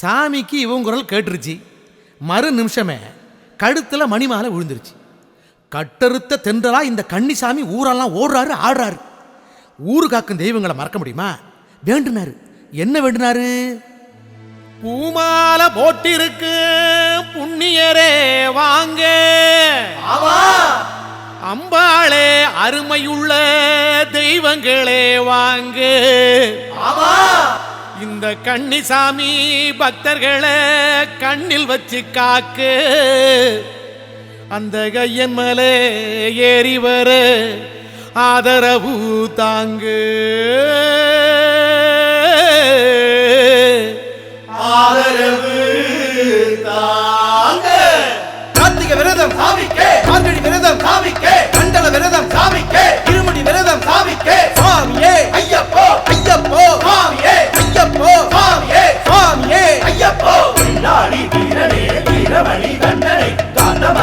சாமிக்கு இவன் குரல் கேட்டுருச்சு. மறு நிமிஷமே கழுத்துல மணிமாலை விழுந்துருச்சு. கட்டறுத்த தென்றலா இந்த கன்னிசாமி ஊரெல்லாம் ஓடுறாரு ஆடுறாரு. ஊரு காக்கும் தெய்வங்களை மறக்க முடியுமா? வேண்டுனாரு. என்ன வேண்டுனாரு? பூமாலை போட்டிருக்கு புண்ணியரே வாங்க. அம்பாளே அருமையுள்ள தெய்வங்களே வாங்க. இந்த கன்னிசாமி பக்தர்களை கண்ணில் வச்சு காக்கு. அந்த கையன் மலை ஏறி வர ஆதரவு தாங்கு.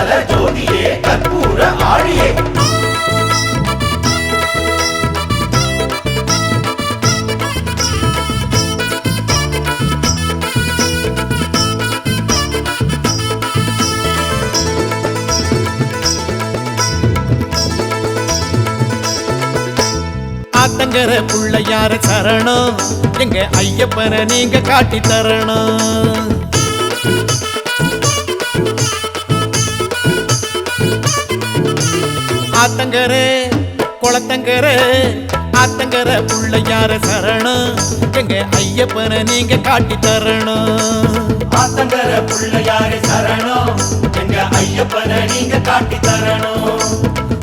காந்தமல ஜோதியே கற்பூர ஆழியே. ஆத்தங்கர புள்ளையார சரணம். எங்க ஐயப்பனை நீங்க காட்டி தரணும். ஆத்தங்கர குளத்தங்கர ஆத்தங்கர புள்ளையார சரணம். எங்க ஐயப்பனை நீங்க காட்டி தரணும். ஆத்தங்கர புள்ளையாரே சரணம். எங்க ஐயப்பனை நீங்க காட்டி தரணும்.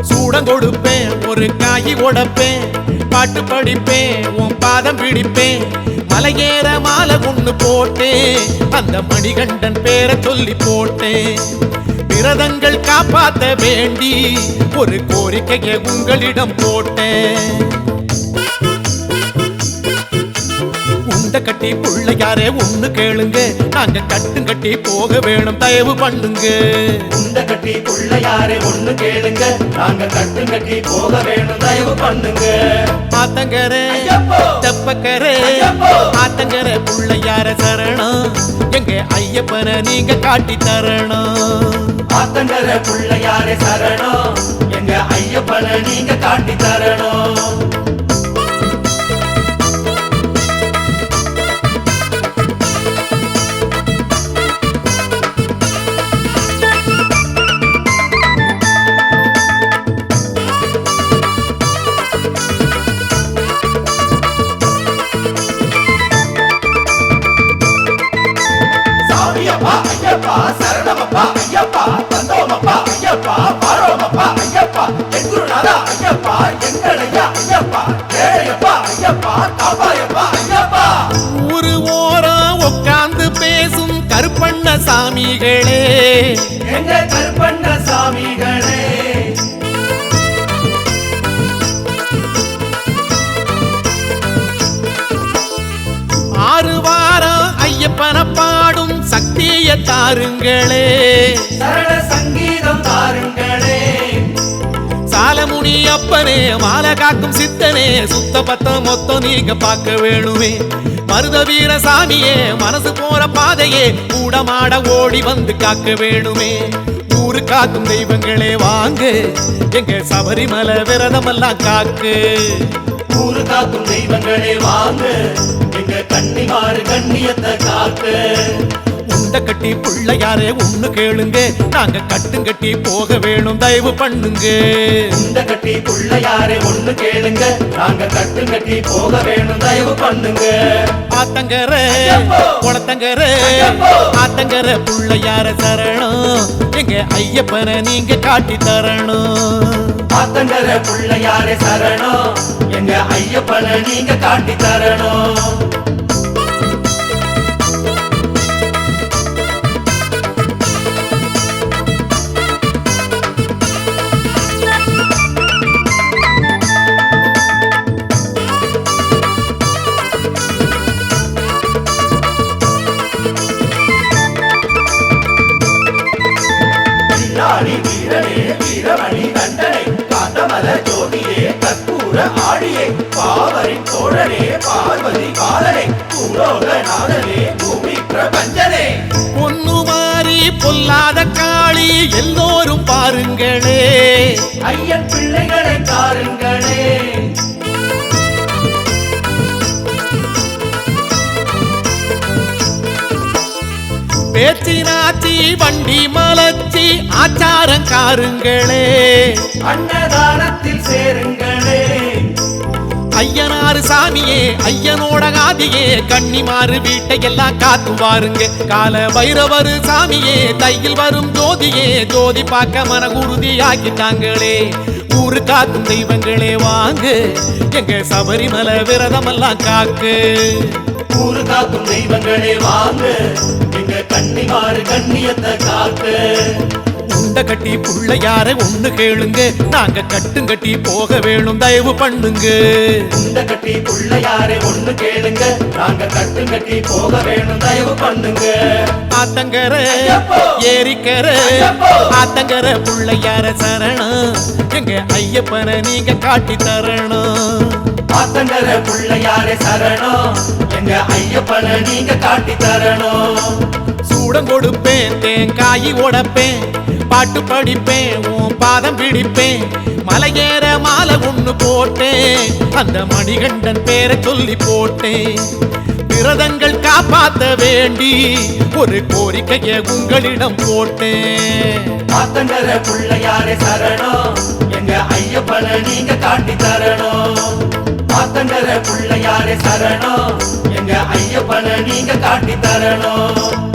சூடம் கொடுப்பேன் ஒரு காய் உடைப்பேன். பாட்டு படிப்பேன் உன் பாதம் பிடிப்பேன். மலையேற மாலை ஒண்ணு போட்டேன். அந்த மணிகண்டன் பேரை சொல்லி போட்டேன். விரதங்கள் காப்பாற்ற வேண்டி ஒரு கோரிக்கையை உங்களிடம் போட்டேன். உண்ட கட்டி புள்ளையாரே ஒண்ணு கேளுங்க. நாங்க கட்டும் கட்டி போக வேணும் தயவு பண்ணுங்க. உண்ட கட்டி புள்ளையாரே ஒண்ணு கேளுங்க. நாங்க கட்டு கட்டி போக வேணும் தயவு பண்ணுங்க. ஆத்தங்கரே! தெப்பக்கரே! ஆத்தங்கர புள்ளையார சரணம். எங்க ஐயப்பனை நீங்க காட்டி தரணும். ஆத்தங்கர புள்ளையாரே சரணம். எங்க ஐயப்பனை நீங்க காட்டி தரணும். ஐயப்பா சரணமப்பா ஐயப்பா தந்தோமப்பா ஐயப்பா பாரோமப்பா ஐயப்பா என் குருநாதா ஐயப்பா எங்களையா ஐயப்பா ஏழையப்பா ஐயப்பா காப்பாயப்பா ஐயப்பா. ஊரு ஓரம் உட்கார்ந்து பேசும் கருப்பண்ண சாமிகளே எங்க கருப்பண்ண சாமிகளே ஆறு வாரம் ஐயப்பனை பாடும் சக்தியை தாருங்களே. சரண சங்கீதம் தாருங்களே. சாலமுனி அப்பனே மாலை காக்கும் சித்தனே சுத்த பத்தம் மொத்தம் நீங்க பார்க்க வேணுமே. மருத வீர சாமியே மனசு போற பாதையே கூடமாட ஓடி வந்து காக்க வேணுமே. ஊரு காக்கும் தெய்வங்களே வாங்க. எங்க சபரிமலை விரதமெல்லாம் காக்கு. ஊரு காக்கும் தெய்வங்களே வாங்க. எங்க கன்னிமாறு கண்ணியத்தை காக்கு. உண்ட கட்டி புள்ளையாரே ஒண்ணு கேளுங்க. நாங்க கட்டும் கட்டி போக வேணும் தயவு பண்ணுங்க. உண்ட கட்டி புள்ளையாரே ஒண்ணு கேளுங்க. நாங்க கட்டு கட்டி போக வேணும் தயவு பண்ணுங்க. ஆத்தங்கர! குளத்தங்கர! ஆத்தங்கர புள்ளையார சரணம். எங்க ஐயப்பனை நீங்க காட்டி தரணும். ஆத்தங்கர புள்ளையாரே சரணம். எங்க ஐயப்பனை நீங்க காட்டி தரணும். கற்பூர ஆடியே பாவரின் தோழனே பார்வதி காலனே பூலோக நாதனே பூமி பிரபஞ்சனே. பொன்னு மாறி பொல்லாத காளி எல்லோரும் பாருங்களே. ஐயன் பிள்ளைகளை காருங்களே பேச்சினாச்சி வண்டி மலச்சி ஆச்சாரம் காருங்களே அன்னதானத்தில் சேருங்களே. ஐயனாறு சாமியே ஐயனோட காதியே கன்னிமாறு வீட்டை எல்லாம் காத்து பாருங்க கால வைரவரு சாமியே தையில் வரும் ஜோதியே ஜோதி பார்க்க மன உறுதி ஆக்கிட்டாங்களே. ஊரு காக்கும் தெய்வங்களே வாங்க எங்க சபரிமலை விரதமெல்லாம் காக்கு. ஊரு காக்கும் தெய்வங்களே வாங்க எங்க கன்னிமாறு கண்ணியத்தை காக்கு. உண்ட கட்டி புள்ளையார ஒண்ணு கேளுங்க. நாங்க கட்டும் கட்டி போக வேணும் தயவு பண்ணுங்க. குண்ட கட்டி பிள்ளையாரே ஒண்ணு கேளுங்க. நாங்க கட்டு கட்டி போக வேணும் தயவு பண்ணுங்க. ஆத்தங்கர! ஏரிக்கர! ஆத்தங்கர புள்ளையார சரணம். எங்க ஐயப்பனை நீங்க காட்டி தரணும். ஆத்தங்கர பிள்ளையாரே சரணம். எங்க ஐயப்பனை நீங்க காட்டி தரணும். சூடம் கொடுப்பேன் தேங்காய் உடைப்பேன் பாட்டு படிப்பேன் உன் பாதம் பிடிப்பேன் மலையேற மாலை ஒண்ணு போட்டேன் அந்த மணிகண்டன் பேரை சொல்லி போட்டேன். விரதங்கள் காப்பாத்த வேண்டி ஒரு கோரிக்கையை உங்களிடம் போட்டேன். ஆத்தங்கர பிள்ளையாரே சரணம் எங்க ஐயப்பனை நீங்க காட்டி தரணும். பிள்ளையாரே சரணம் ஐயப்பனை நீங்க காட்டி தரணும்